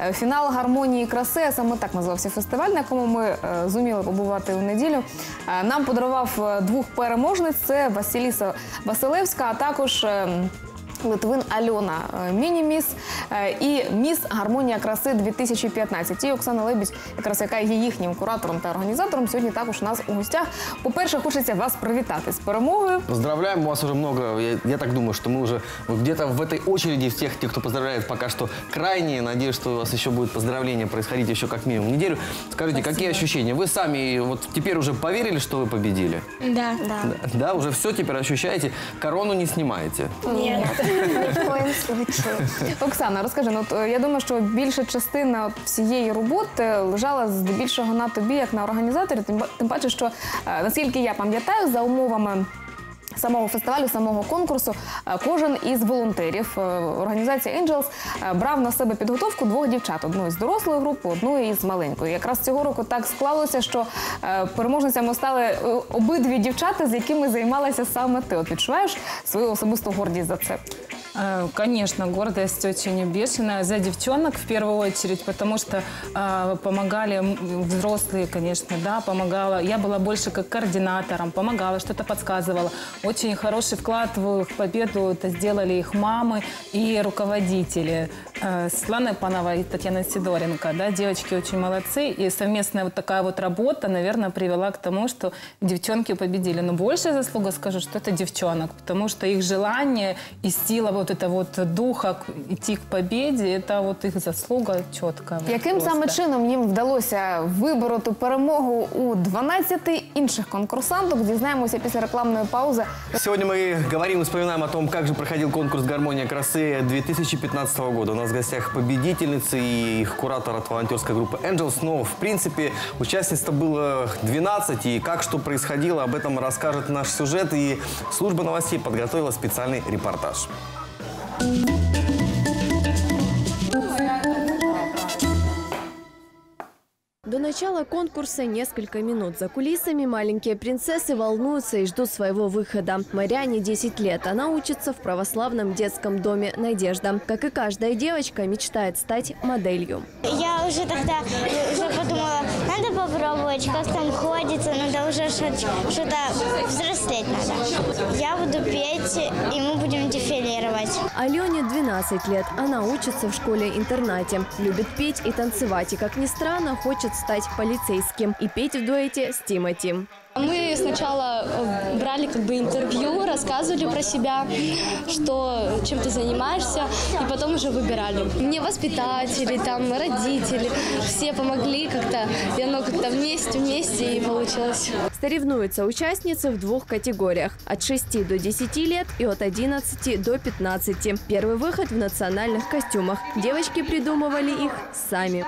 Е, Фінал гармонії краси, а саме так називався фестиваль, на якому ми е, зуміли побувати у неділю. Е, Нам подарував двох переможниць: це Василіса Василевська, а також. е, Литвин Альона е, міні-міс е, і міс Гармонія краси 2015. І Оксана Лебідь, якраз яка є їхнім куратором та організатором, сьогодні також у нас у гостях. По-перше, хочеться вас привітати з перемогою. Поздравляем, у вас уже много, я, я так думаю, что мы уже вот где-то в этой очереди всех тех, кто поздравляет, пока что крайние. Надеюсь, что у вас еще будет поздравление происходить еще как минимум неделю. Скажите, какие ощущения? Вы сами вот теперь уже поверили, что вы победили? Да. Да, да, уже все теперь ощущаете, корону не снимаете. Нет. Ни в. Оксана, розкажи, ну от, е, я думаю, що більша частина всієї роботи лежала здебільшого на тобі, як на організаторі. Тим, тим паче, що е, наскільки я пам'ятаю, за умовами. Самого фестивалю, самого конкурсу, е, кожен із волонтерів е, організації Angels е, брав на себе підготовку двох дівчат: одну із дорослої групи, одну із маленької. Якраз цього року так склалося, що переможницями стали обидві дівчата, з якими займалася саме ти. От відчуваєш свою особисту гордість за це? Э, Конечно, гордость очень бешеная за девчонок в первую очередь, потому что э, помогали взрослые, конечно, да, помогала. Я была больше как координатором, помогала, что-то подсказывала. Очень хороший вклад в их победу это сделали их мамы и руководители. Э, Светлана Панова и Татьяна Сидоренко, да, девочки очень молодцы. И совместная вот такая вот работа, наверное, привела к тому, что девчонки победили. Но большая заслуга, скажу, что это девчонок, потому что их желание и сила вот это вот духа к- идти к победе, это вот их заслуга четкая. вот Яким просто. саме чином їм вдалося вибороти перемогу у 12 інших конкурсанток? Дізнаємося після рекламної паузи. Сегодня мы говорим и вспоминаем о том, как же проходил конкурс «Гармония красы» 2015 года. У нас в гостях победительницы и их куратор от волонтерской группы Angels. Но, в принципе, участниц-то было 12, и как что происходило, об этом расскажет наш сюжет. И служба новостей подготовила специальный репортаж. До начала конкурса несколько минут. За кулисами маленькие принцессы волнуются и ждут своего выхода. Марьяне 10 лет. Она учится в православном детском доме «Надежда». Как и каждая девочка, мечтает стать моделью. Я уже тогда уже подумала, надо попробовать, как там ходится, надо уже что- что-то взрослеть надо. Я буду петь, и мы будем дефилировать. Алене 12 лет. Она учится в школе-интернате. Любит петь и танцевать. И, как ни странно, хочет стать полицейским. И петь в дуэте с Тимати. Мы сначала э, брали как бы интервью, рассказывали про себя, что чем ты занимаешься, и потом уже выбирали. Мне воспитатели, там родители, все помогли как-то, и оно как-то вместе, вместе и получилось. Соревнуются участницы в двух категориях – от 6 до 10 лет и от 11 до 15. Первый выход в национальных костюмах. Девочки придумывали их сами.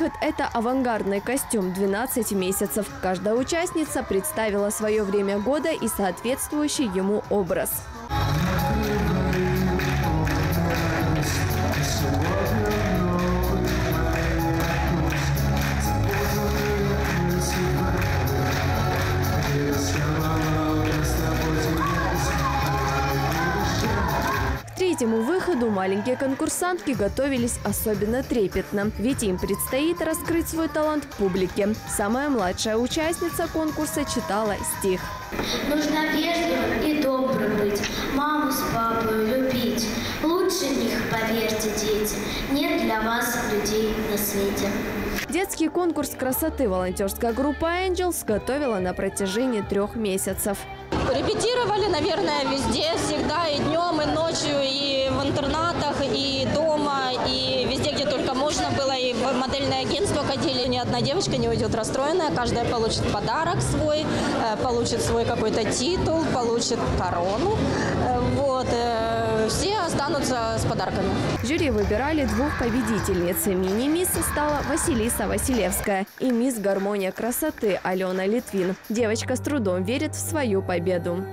Выход – это авангардный костюм 12 месяцев. Каждая участница представила свое время года и соответствующий ему образ. Третьему выходу маленькие конкурсантки готовились особенно трепетно, ведь им предстоит раскрыть свой талант публике. Самая младшая участница конкурса читала стих. Нужно вежливым и добрым быть, маму с папой любить. Лучше них, поверьте, дети, нет для вас людей на свете. Детский конкурс красоты волонтерская группа Angels готовила на протяжении трех месяцев. Репетировали, наверное, везде, всегда, и днем, и ночью, и интернатах, и дома, и везде, где только можно было, и в модельное агентство ходили. Ни одна девочка не уйдет расстроенная, каждая получит подарок свой, э, получит свой какой-то титул, получит корону. Э, Вот, э, все останутся с подарками. Жюри выбирали двух победительниц. Мини-мисс стала Василиса Василевская и мисс Гармония красоты Алена Литвин. Девочка с трудом верит в свою победу.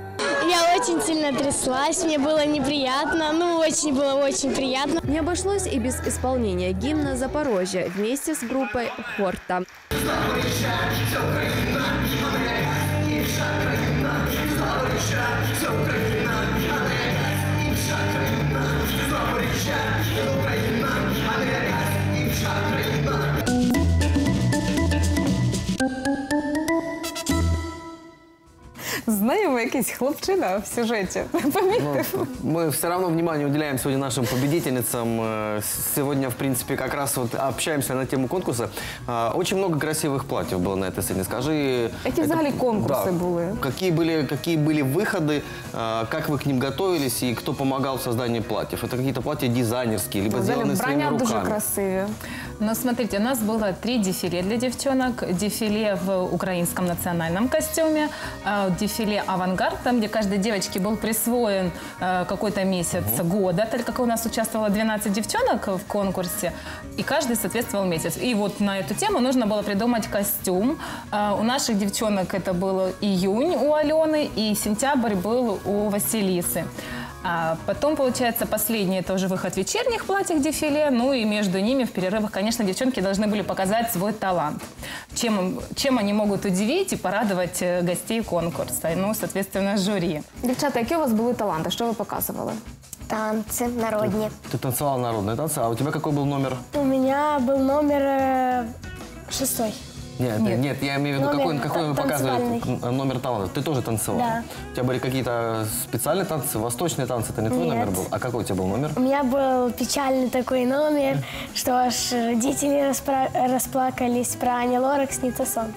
Я очень сильно тряслась, мне было неприятно, ну очень было очень приятно. Не обошлось и без исполнения гимна Запорожья вместе с группой Хорта. Запорожья, якийсь хлопчина в сюжеті. Помітив? Мы все равно внимание уделяем сегодня нашим победительницам. Э, Сегодня, в принципе, как раз вот общаемся на тему конкурса. А, Очень много красивых платьев было на этой сцене. Скажи... Які это- взагалі конкурси були? Какие были, какие были выходы, а, как вы к ним готовились и кто помогал в создании платьев? Это какие-то платья дизайнерские, либо Взагалі сделанные своими вбрання дуже руками? красиві. Но смотрите, у нас было три дефиле для девчонок. Дефиле в украинском национальном костюме, э, дефиле «Авангард», там, где каждой девочке был присвоен э, какой-то месяц года, так как у нас участвовало 12 девчонок в конкурсе, и каждый соответствовал месяц. И вот на эту тему нужно было придумать костюм. Э, У наших девчонок это был июнь у Алены, и сентябрь был у Василисы. А потом, получается, последний это уже выход вечерних платьев дефиле. Ну и между ними в перерывах, конечно, девчонки должны были показать свой талант. Чем, чем они могут удивить и порадовать э, гостей конкурса. Ну, соответственно, жюри. Дівчата, які у вас були таланти? Що ви показували? Танцы народные. Ты танцевала народные танцы, а у тебя какой был номер? У меня был номер э, шестой. Нет, нет, я имею в виду, Номер какой, какой вы показывали номер таланта. Ты тоже танцевала? Да. У тебя были какие-то специальные танцы, восточные танцы, это не твой Нет. номер был? А какой у тебя был номер? У меня был печальный такой номер, что аж родители распра- расплакались про Ани Лорак снится сон.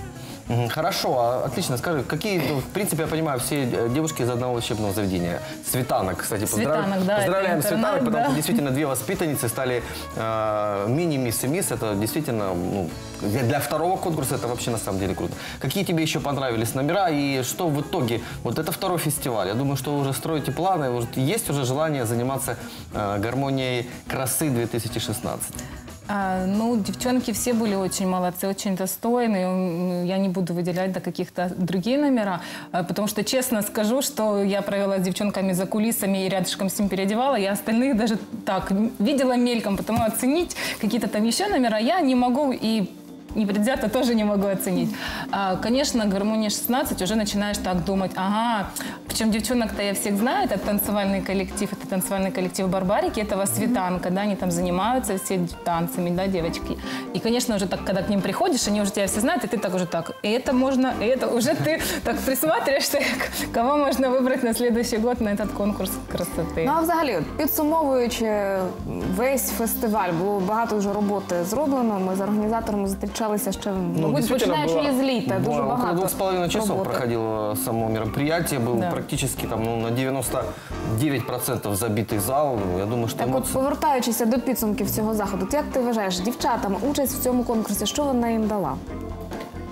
Хорошо, а, отлично. Скажи, какие, ну, в принципе, я понимаю, все э, девушки из одного учебного заведения. Светанок, кстати, поздравляем. Светанок, да, Поздравляем Светанок, потому да. что действительно две воспитанницы стали э, мини-мисс и мисс. Это действительно, ну, для второго конкурса это вообще на самом деле круто. Какие тебе еще понравились номера и что в итоге? Вот это второй фестиваль. Я думаю, что вы уже строите планы, есть уже желание заниматься э, гармонией красы 2016. А, ну, девчонки все были очень молодцы, очень достойные. М, Я не буду выделять до каких-то другие номера, а, потому что честно скажу, что я провела с девчонками за кулисами и рядышком с ним переодевала. Я остальных даже так видела мельком, потому оценить какие-то там еще номера я не могу и непредвзято тоже не могу оценить. А, конечно, гармония 16 уже начинаешь так думать, ага, причем девчонок-то я всех знаю, это танцевальный коллектив, это танцевальный коллектив Барбарики, это Воспитанка, да, они там занимаются все танцами, да, девочки. И, конечно, уже так, когда к ним приходишь, они уже тебя все знают, и ты так уже так, это можно, это уже ты так присматриваешься, к- кого можно выбрать на следующий год на этот конкурс красоты. Ну а взагалі, от, підсумовуючи весь фестиваль, було багато вже роботи зроблено. Ми з організаторами зустрічалися ще, мабуть, Ну, действительно, починаючи было- із літа. Дуже было Около багато двух с половиной часов роботи. проходило само мероприятие. Был Да. практически там, ну, на 99% забитый зал. Я думаю, что Так от, эмоции... повертаючися до підсумків цього заходу, от як ти вважаєш, дівчатам участь в цьому конкурсі, що вона їм дала?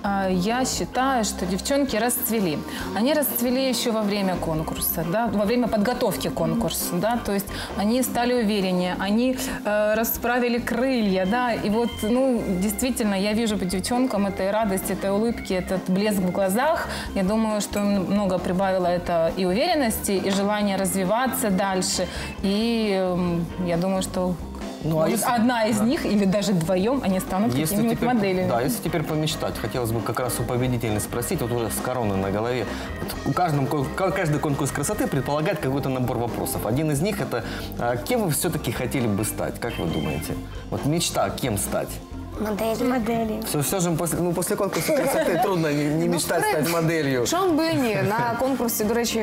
А, Я считаю, что девчонки расцвели. Они расцвели еще во время конкурса, да, во время подготовки к конкурсу, да, то есть они стали увереннее, они э, расправили крылья, да, и вот, ну, действительно, я вижу по девчонкам этой радости, этой улыбки, этот блеск в глазах. Я думаю, что много прибавило это и уверенности, и желание развиваться дальше, и эм, я думаю, что Ну, а если- одна из них или даже вдвоем они станут какими-нибудь моделями. да, если теперь помечтать, хотелось бы как раз у победительницы спросить, вот уже с короной на голове. Вот у каждом, кон- ка- каждый конкурс красоты предполагает какой-то набор вопросов. Один из них это а, кем вы все-таки хотели бы стать, как вы думаете? Вот мечта, кем стать? Модель. Модели. Все, все же после, ну, после конкурса красоты трудно не, не мечтать стать моделью. Чому би і ні? На конкурсі, до речі,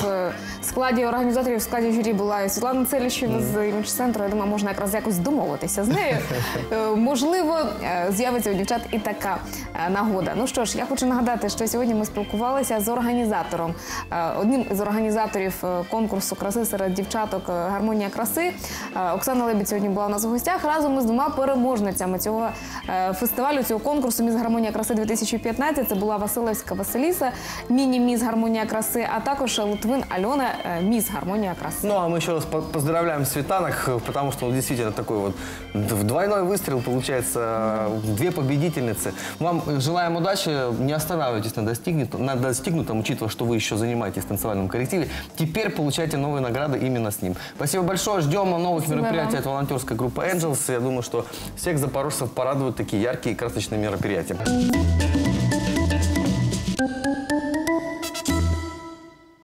в складі організаторів, в складі журі була і Світлана Целіщева з імідж-центру. Я думаю, можна якраз якось домовитися з нею. Е, Можливо, е, з'явиться у дівчат і така е, нагода. Ну що ж, я хочу нагадати, що сьогодні ми спілкувалися з організатором, е, одним з організаторів е, конкурсу краси серед дівчаток е, Гармонія краси. Е, Оксана Лебідь сьогодні була у нас в гостях разом із двома переможницями цього фестивалю, цього конкурсу Міс Гармонія краси 2015. Це була Василевська Василіса, міні-міс Гармонія краси, а також Литвин Альона, е, міс Гармонія краси. Ну, а мы еще раз по- поздравляем Светанок, э, потому что ну, действительно такой вот д- двойной выстрел, получается, э, две победительницы. Вам э, желаем удачи, не останавливайтесь на, достигнут- на достигнутом, учитывая, что вы еще занимаетесь в танцевальном коллективе. Теперь получайте новые награды именно с ним. Спасибо большое, ждем новых Спасибо мероприятий вам. от волонтерской группы Angels. Я думаю, что всех запорожцев порадуют такие яркие и красочные мероприятия.